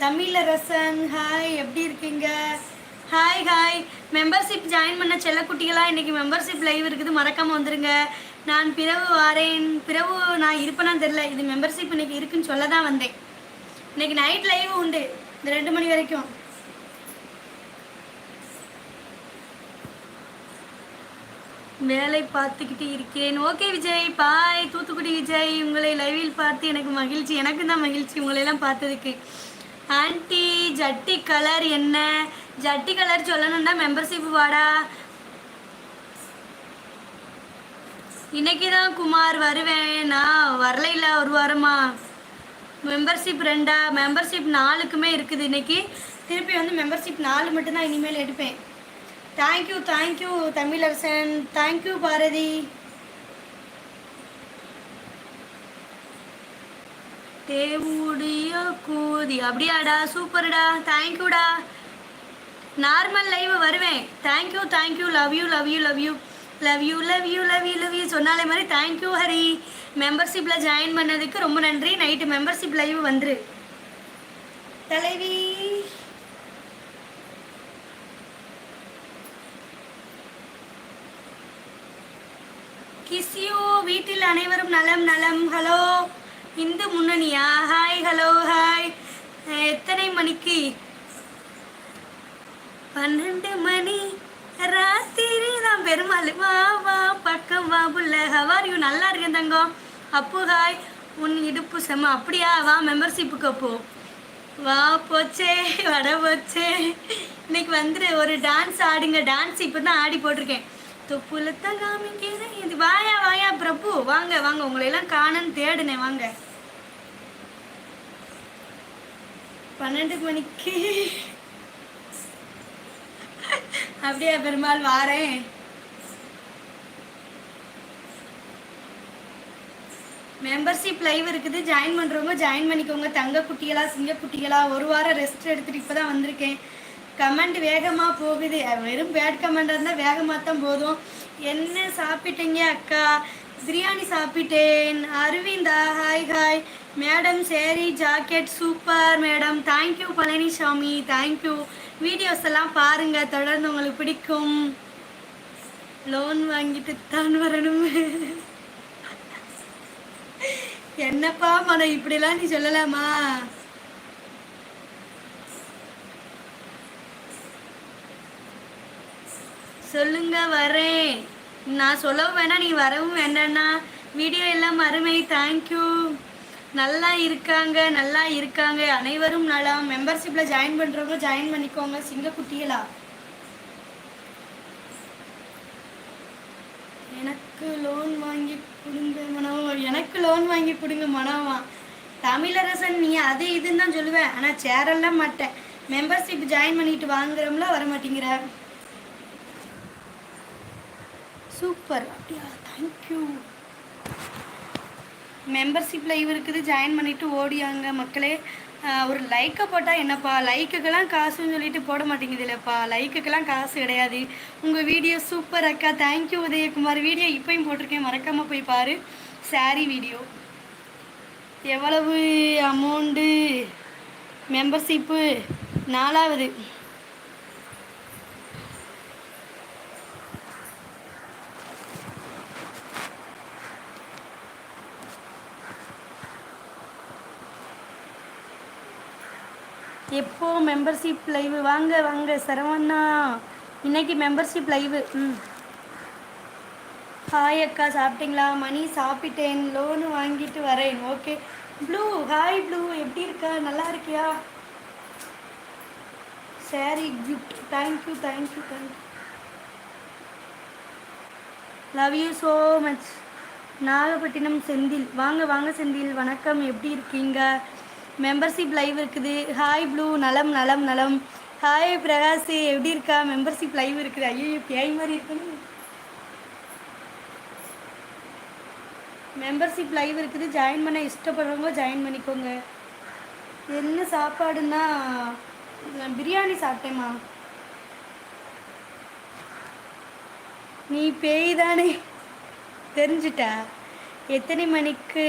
Tamilarasan hi எப்படி இருக்கீங்க? Hi hi membership join பண்ண செல்லக்குட்டிகளா இன்றைக்கி மெம்பர்ஷிப் லைவ் இருக்குது மறக்காமல் வந்துருங்க. நான் பிறவு வாரேன். பிறவு நான் இருப்பேனான்னு தெரில இது மெம்பர்ஷிப் இன்னைக்கு இருக்குன்னு சொல்ல தான் வந்தேன். இன்னைக்கு நைட் லைவ் உண்டு. இந்த ரெண்டு மணி வரைக்கும். வேலை பார்த்துக்கிட்டு இருக்கிறேன் ஓகே விஜய். பாய் தூத்துக்குடி விஜய் உங்களை லைவில் பார்த்து எனக்கு மகிழ்ச்சி. எனக்கு தான் மகிழ்ச்சி. உங்களையெல்லாம் பார்த்ததுக்கு. ஆன்ட்டி ஜட்டி கலர் என்ன? ஜட்டி கலர் சொல்லணும்னா மெம்பர்ஷிப் வாடா. இன்னைக்கு தான் குமார் வருவேன். நான் வரல ஒரு வாரமா? மெம்பர்ஷிப் ரெண்டா? மெம்பர்ஷிப் நாலுக்குமே இருக்குது இன்னைக்கு. திருப்பி வந்து மெம்பர்ஷிப் நாலு மட்டும்தான் இனிமேல் எடுப்பேன். Thank you thank you Tamilarasan. Thank you Bharathi. தேவுடைய கூதி. அப்படியாடா? சூப்பர்டா. தேங்க்யூடா நார்மல் லைவ் வருவேன். Thank you thank you love you love you love you love you love you love you love you சொன்னாலே மாதிரி தேங்க்யூ ஹரி. மெம்பர்ஷிப்பில் ஜாயின் பண்ணதுக்கு ரொம்ப நன்றி. நைட்டு மெம்பர்ஷிப் லைவ் வந்துரு. தலைவி. கிஸ்யூ வீட்டில் அனைவரும் நலம் நலம். ஹலோ இந்து முன்னணியா? ஹாய் ஹலோ ஹாய் எத்தனை மணிக்கு? பன்னெண்டு மணி. ராத்திரி தான் பெருமாள். வா வா பக்கம் வா புள்ள. ஹவாரியும் நல்லா இருக்கேன் தங்கம் அப்போ ஹாய் உன் இடுப்பு செம்ம. அப்படியா? வா மெம்பர்ஷிப்புக்கு அப்போ வா போச்சே. வட போச்சே. இன்னைக்கு வந்துரு. ஒரு டான்ஸ் ஆடுங்க. டான்ஸ் இப்போ தான் ஆடி போட்டிருக்கேன். தொப்புலத்தான் காமிக்கிறேன். இது வாயா வாயா பிரபு. வாங்க வாங்க. உங்களை எல்லாம் காணன்னு தேடுனேன். வாங்க. பன்னெண்டு மணிக்கு. அப்படியே பெருமாள் வாரேன். மெம்பர்ஷிப் லைவ் இருக்குது. ஜாயின் பண்ணுறவங்க ஜாயின் பண்ணிக்கோங்க. தங்க குட்டிகளா சிங்க குட்டிகளா ஒரு வாரம் ரெஸ்ட் எடுத்துட்டு இப்போ தான் வந்திருக்கேன். கமெண்ட் வேகமாக போகுது. வெறும் பேட் கமெண்டாக இருந்தால் வேகமாக தான் போதும். என்ன சாப்பிட்டீங்க அக்கா? பிரியாணி சாப்பிட்டேன். Aravinda hi madam sari jacket super madam. Thank you Palanisamy. Thank you videos எல்லாம் பாருங்க. தொடர்ந்து உங்களுக்கு பிடிக்கும். லோன் வாங்கிட்டு தான் வரணும். என்னப்பா மனம்? இப்படிலாம் நீ சொல்லலாமா? சொல்லுங்க வரேன். நான் சொல்லவும் வேணாம் நீ வரவும் வேண்டாண்ணா வீடியோ எல்லாம் அருமை தேங்க்யூ நல்லா இருக்காங்க நல்லா இருக்காங்க. அனைவரும் நலம் மெம்பர்ஷிப்பில் ஜாயின் பண்ணுறவங்க ஜாயின் பண்ணிக்கோங்க. சிங்கக்குட்டிகளா? எனக்கு லோன் வாங்கி கொடுங்க மனவா. எனக்கு லோன் வாங்கி கொடுங்க மனவா. தமிழரசன் நீ அது இதுன்னு தான் சொல்லுவேன். ஆனால் சேரலாம் மாட்டேன். மெம்பர்ஷிப் ஜாயின் பண்ணிட்டு வாங்குறோம்ல வர மாட்டேங்கிற சூப்பர் அப்படியா தேங்க்யூ மெம்பர்ஷிப் லைவ் இருக்குது ஜாயின் பண்ணிவிட்டு ஓடியாங்க மக்களே. ஒரு லைக்கை போட்டால் என்னப்பா? லைக்குக்கெல்லாம் காசுன்னு சொல்லிட்டு போட மாட்டேங்குது இல்லைப்பா. லைக்குக்கெல்லாம் காசு கிடையாது. உங்கள் வீடியோ சூப்பர் அக்கா. Thank you Udayakumar. வீடியோ இப்போயும் போட்டிருக்கேன். மறக்காமல் போய் பாரு. சாரி வீடியோ எவ்வளவு அமௌண்ட்டு மெம்பர்ஷிப்பு நாலாவது. எப்போ மெம்பர்ஷிப் லைவ் வாங்க வாங்க சரவண்ணா இன்னைக்கு மெம்பர்ஷிப் லைவ் ம். ஹாய் அக்கா சாப்பிட்டீங்களா? மணி சாப்பிட்டேன். லோனு வாங்கிட்டு வரேன். ஓகே ப்ளூ ஹாய் ப்ளூ எப்படி இருக்கா? நல்லா இருக்கியா? Sorry gift thank you thank you thank you love you so much Nagapattinam Senthil. வாங்க வாங்க செந்தில். வணக்கம். எப்படி இருக்கீங்க? மெம்பர்ஷிப் லைவ் இருக்குது. ஹாய் ப்ளூ நலம் நலம் நலம். ஹாய் பிரகாஷ். எப்படி இருக்கா? மெம்பர்ஷிப் லைவ் இருக்குது. ஐயோ பேய் மாதிரி இருக்குன்னு. மெம்பர்ஷிப் லைவ் இருக்குது. ஜாயின் பண்ண இஷ்டப்படுறவங்க ஜாயின் பண்ணிக்கோங்க. என்ன சாப்பாடுன்னா நான் பிரியாணி சாப்பிட்டேம்மா. நீ பேய் தானே. தெரிஞ்சிட்டா. எத்தனை மணிக்கு?